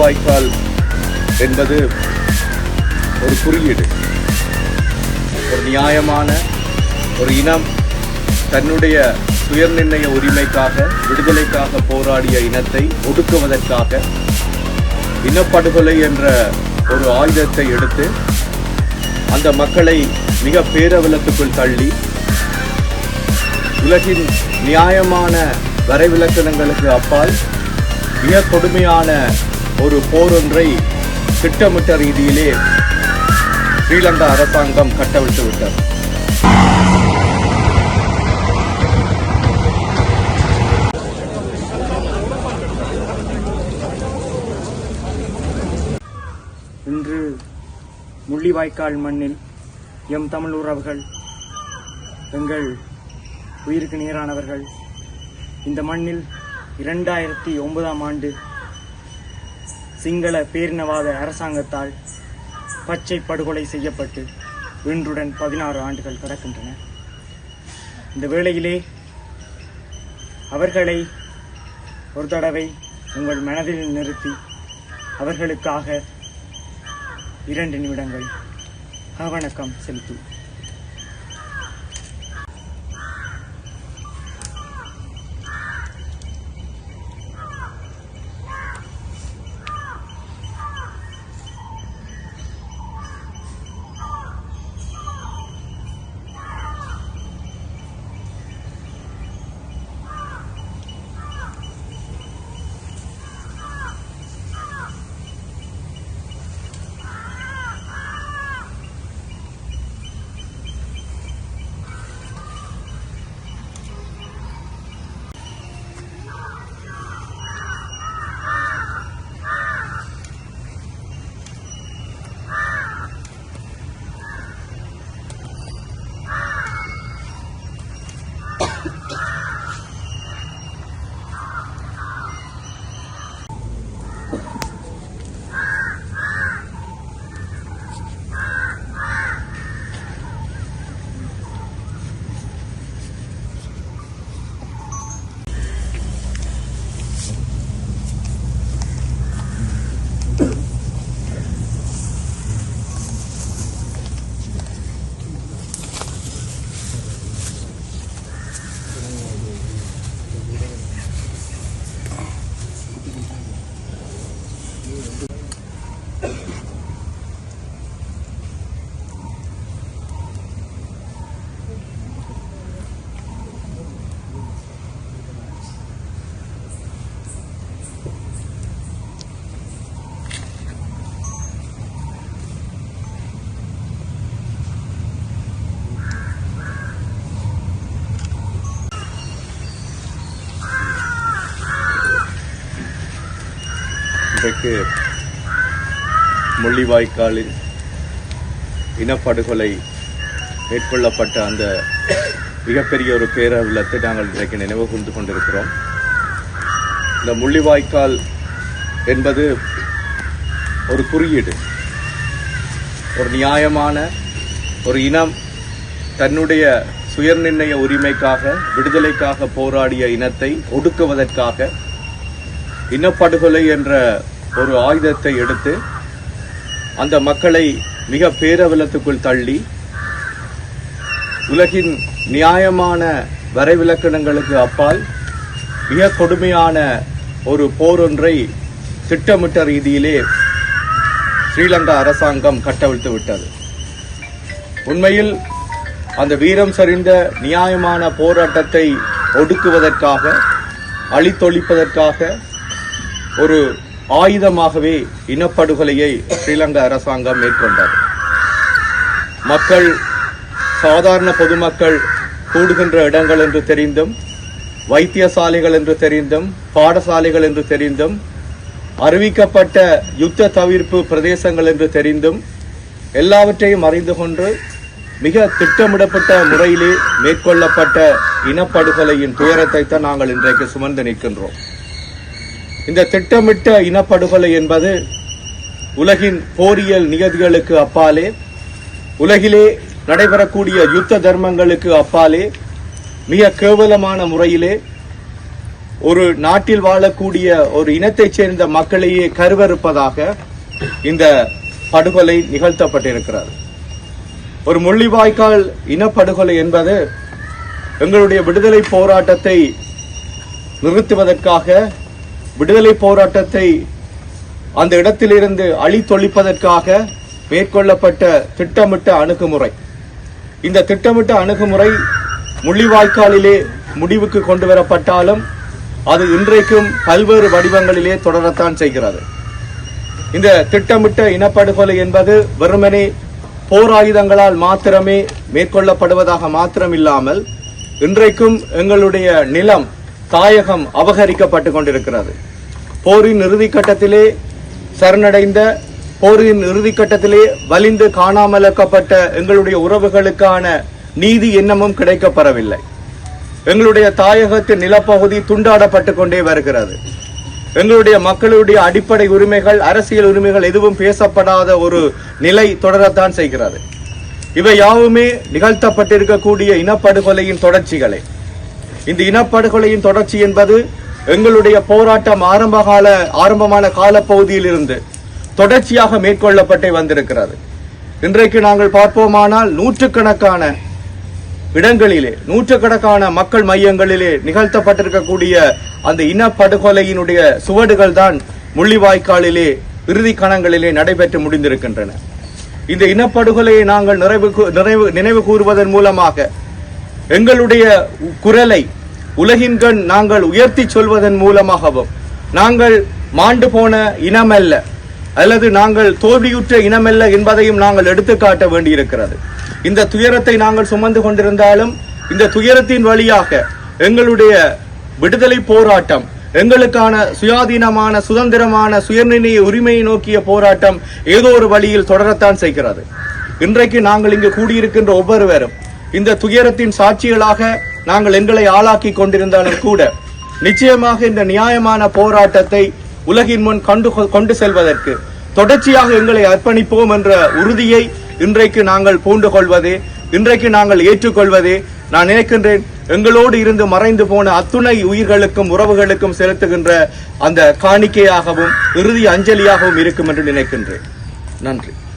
முள்ளிவாய்க்கால் என்பது ஒரு குறியீடு. ஒரு நியாயமான ஒரு இனம் தன்னுடைய சுயநிர்ணய உரிமைக்காக விடுதலைக்காக போராடிய இனத்தை ஒடுக்குவதற்காக இனப்படுகொலை என்ற ஒரு ஆயுதத்தை எடுத்து அந்த மக்களை மிக பேரவலத்துக்குள் தள்ளி உலகின் நியாயமான வரைவிலக்கணங்களுக்கு அப்பால் மிக கொடுமையான ஒரு போரொன்றை திட்டமிட்ட ரீதியிலே ஸ்ரீலங்கா அரசாங்கம் கட்டவிழ்த்து விட்டது. இன்று முள்ளிவாய்க்கால் மண்ணில் எம் தமிழ் உறவுகள் எங்கள் உயிருக்கு நேரானவர்கள் இந்த மண்ணில் இரண்டாயிரத்தி ஒன்பதாம் ஆண்டு சிங்கள பேரினவாத அரசாங்கத்தால் பச்சை படுகொலை செய்யப்பட்டு இன்றுடன் பதினாறு ஆண்டுகள் கடக்கின்றன. இந்த வேளையிலே அவர்களை ஒரு தடவை உங்கள் மனதில் நிறுத்தி அவர்களுக்காக இரண்டு நிமிடங்கள் வணக்கம் செலுத்து இன்றைக்கு முள்ளிவாய்க்காலில் இனப்படுகொலை மேற்கொள்ளப்பட்ட அந்த மிகப்பெரிய ஒரு பேரவிலத்தை நாங்கள் இன்றைக்கு நினைவு கூர்ந்து கொண்டிருக்கிறோம். இந்த முள்ளிவாய்க்கால் என்பது ஒரு குறியீடு ஒரு நியாயமான ஒரு இனம் தன்னுடைய சுயநிர்ணய உரிமைக்காக விடுதலைக்காக போராடிய இனத்தை ஒடுக்குவதற்காக இனப்படுகொலை என்ற ஒரு ஆயுதத்தை எடுத்து அந்த மக்களை மிக பேரவலத்துக்குள் தள்ளி உலகின் நியாயமான வரைவிலக்கணங்களுக்கு அப்பால் மிக கொடுமையான ஒரு போர் ஒன்றை திட்டமிட்ட ரீதியிலே ஸ்ரீலங்கா அரசாங்கம் கட்டவிழ்த்து விட்டது. உண்மையில் அந்த வீரம் சரிந்த நியாயமான போராட்டத்தை ஒடுக்குவதற்காக அழித்தொழிப்பதற்காக ஒரு ஆயுதமாகவே இனப்படுகொலையை ஸ்ரீலங்கா அரசாங்கம் மேற்கொண்டது. மக்கள் சாதாரண பொதுமக்கள் கூடுகின்ற இடங்கள் என்று தெரிந்தும் வைத்தியசாலைகள் என்று தெரிந்தும் பாடசாலைகள் என்று தெரிந்தும் அறிவிக்கப்பட்ட யுத்த தவிர்ப்பு பிரதேசங்கள் என்று தெரிந்தும் எல்லாவற்றையும் அறிந்து கொண்டு மிக திட்டமிடப்பட்ட முறையிலே மேற்கொள்ளப்பட்ட இனப்படுகொலையின் துயரத்தை தான் நாங்கள் இன்றைக்கு சுமந்து நிற்கின்றோம். இந்த திட்டமிட்ட இனப்படுகொலை என்பது உலகின் போரியல் நிகதிகளுக்கு அப்பாலே உலகிலே நடைபெறக்கூடிய யுத்த தர்மங்களுக்கு அப்பாலே மிக கேவலமான முறையிலே ஒரு நாட்டில் வாழக்கூடிய ஒரு இனத்தைச் சேர்ந்த மக்களையே கருவறுப்பதாக இந்த படுகொலை நிகழ்த்தப்பட்டிருக்கிறது. ஒரு முள்ளிவாய்க்கால் இனப்படுகொலை என்பது எங்களுடைய விடுதலை போராட்டத்தை நிறுத்துவதற்காக விடுதலை போராட்டத்தை அந்த இடத்திலிருந்து அழித்தொழிப்பதற்காக மேற்கொள்ளப்பட்ட திட்டமிட்ட அணுகுமுறை. இந்த திட்டமிட்ட அணுகுமுறை முள்ளிவாய்க்காலிலே முடிவுக்கு கொண்டு வரப்பட்டாலும் அது இன்றைக்கும் பல்வேறு வடிவங்களிலே தொடரத்தான் செய்கிறது. இந்த திட்டமிட்ட இனப்படுகொலை என்பது வெறுமனே போர் ஆயுதங்களால் மாத்திரமே மேற்கொள்ளப்படுவதாக மாத்திரமில்லாமல் இன்றைக்கும் எங்களுடைய நிலம் தாயகம் அபகரிக்கப்பட்டு கொண்டிருக்கிறது. போரின் இறுதிக்கட்டத்திலே சரணடைந்த போரின் இறுதிக்கட்டத்திலே வலிந்து காணாமலக்கப்பட்ட எங்களுடைய உறவுகளுக்கான நீதி இன்னமும் கிடைக்கப்பெறவில்லை. எங்களுடைய தாயகத்தின் நிலப்பகுதி துண்டாடப்பட்டு கொண்டே வருகிறது. எங்களுடைய மக்களுடைய அடிப்படை உரிமைகள் அரசியல் உரிமைகள் எதுவும் பேசப்படாத ஒரு நிலை தொடரத்தான் செய்கிறது. இவை யாவுமே நிகழ்த்தப்பட்டிருக்கக்கூடிய இனப்படுகொலையின் தொடர்ச்சிகளே. இந்த இனப்படுகொலையின் தொடர்ச்சி என்பது எங்களுடைய போராட்டம் ஆரம்பகால ஆரம்பமான காலப்பகுதியில் இருந்து தொடர்ச்சியாக மேற்கொள்ளப்பட்டு வந்திருக்கிறது. இன்றைக்கு நாங்கள் பார்ப்போமானால் நூற்றுக்கணக்கான இடங்களிலே நூற்றுக்கணக்கான மக்கள் மையங்களிலே நிகழ்த்தப்பட்டிருக்கக்கூடிய அந்த இனப்படுகொலையினுடைய சுவடுகள் தான் முள்ளிவாய்க்காலிலே இறுதி கணங்களிலே நடைபெற்று முடிந்திருக்கின்றன. இந்த இனப்படுகொலையை நாங்கள் நிறைவு நிறைவு நினைவு கூறுவதன் மூலமாக எங்களுடைய குரலை உலகின்கண் நாங்கள் உயர்த்தி சொல்வதன் மூலமாகவும் நாங்கள் மாண்டு போன இனமல்ல அல்லது நாங்கள் தோல்வியுற்ற இனமல்ல என்பதையும் நாங்கள் எடுத்துக்காட்ட வேண்டியிருக்கிறது. இந்த துயரத்தை நாங்கள் சுமந்து கொண்டிருந்தாலும் இந்த துயரத்தின் வழியாக எங்களுடைய விடுதலை போராட்டம் எங்களுக்கான சுயாதீனமான சுதந்திரமான சுயநிர்ணய உரிமையை நோக்கிய போராட்டம் ஏதோ ஒரு வழியில் தொடரத்தான் செய்கிறது. இன்றைக்கு நாங்கள் இங்கு கூடியிருக்கின்ற ஒவ்வொருவரும் இந்த துயரத்தின் சாட்சிகளாக நாங்கள் எங்களை ஆளாக்கி கொண்டிருந்தாலும் கூட நிச்சயமாக இந்த நியாயமான போராட்டத்தை உலகின் முன் கொண்டு கொண்டு செல்வதற்கு தொடர்ச்சியாக எங்களை அர்ப்பணிப்போம் என்ற உறுதியை இன்றைக்கு நாங்கள் பூண்டு கொள்வதே இன்றைக்கு நாங்கள் ஏற்றுக்கொள்வதே. நான் நினைக்கின்றேன் எங்களோடு இருந்து மறைந்து போன அத்துணை உயிர்களுக்கும் உறவுகளுக்கும் செலுத்துகின்ற அந்த காணிக்கையாகவும் இறுதி அஞ்சலியாகவும் இருக்கும் என்று நினைக்கின்றேன். நன்றி.